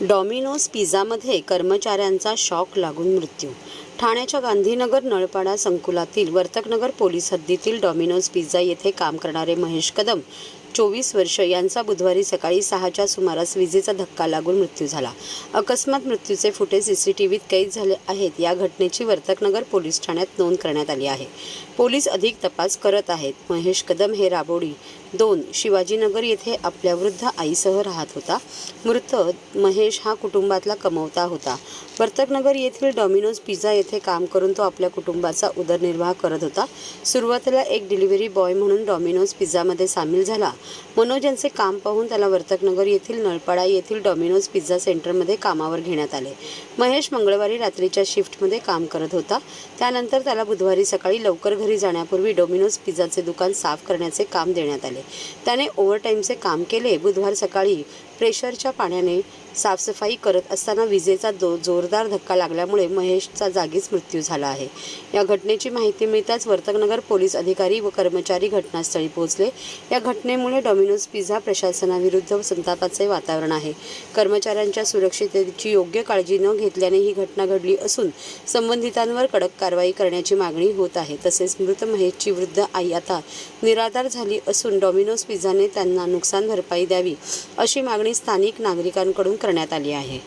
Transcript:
Domino's पिझ्झामध्ये कर्मचाऱ्यांचा shock लागून मृत्यू. ठाण्याच्या गांधीनगर नळपाडा संकुलातील वर्तकनगर पोलीस हद्दीतील डॉमिनोज पिझ्झा येथे काम करणारे महेश कदम चोवीस वर्ष यांचा बुधवारी सकाळी सहाच्या सुमारास विजेचा धक्का लागून मृत्यू झाला. अकस्मात मृत्यूचे फुटेज व्हीत कैद झाले आहेत. या घटनेची वर्तकनगर पोलीस ठाण्यात नोंद करण्यात आली आहे. पोलीस अधिक तपास करत आहेत. महेश कदम हे राबोडी दोन शिवाजीनगर येथे आपल्या वृद्ध आईसह राहत होता. मृत महेश हा कुटुंबातला कमवता होता. वर्तकनगर येथील डॉमिनोज पिझ्झा येथे काम करून तो आपल्या कुटुंबाचा उदरनिर्वाह करत होता. सुरुवातीला एक डिलिव्हरी बॉय म्हणून डॉमिनोज पिझ्झामध्ये सामील झाला. मनोज यांचे काम पाहून त्याला वर्तकनगर येथील नळपाडा येथील डॉमिनोज पिझ्झा सेंटरमध्ये कामावर घेण्यात आले. महेश मंगळवारी रात्रीच्या शिफ्टमध्ये काम करत होता. त्यानंतर त्याला बुधवारी सकाळी लवकर घरी जाण्यापूर्वी डॉमिनोज पिझ्झाचे दुकान साफ करण्याचे काम देण्यात आले. आले त्याने ओव्हरटाईमचे काम केले. बुधवार सकाळी प्रेशरच्या पाण्याने साफसफाई करत असताना विजेचा दो जोरदार धक्का लागल्यामुळे महेशचा जागीच मृत्यू झाला आहे. या घटनेची माहिती मिळताच वर्तकनगर पोलीस अधिकारी व कर्मचारी घटनास्थळी पोहोचले. या घटनेमुळे डॉमिनोज पिझ्झा प्रशासनाविरुद्ध संतापाचे वातावरण आहे. कर्मचाऱ्यांच्या सुरक्षिततेची योग्य काळजी न घेतल्याने ही घटना घडली असून संबंधितांवर कडक कारवाई करण्याची मागणी होत आहे. तसेच मृत महेशची वृद्ध आई आता निराधार झाली असून डॉमिनोज पिझ्झाने त्यांना नुकसान भरपाई द्यावी अशी मागणी स्थानिक नागरिकांकडून करण्यात आली आहे.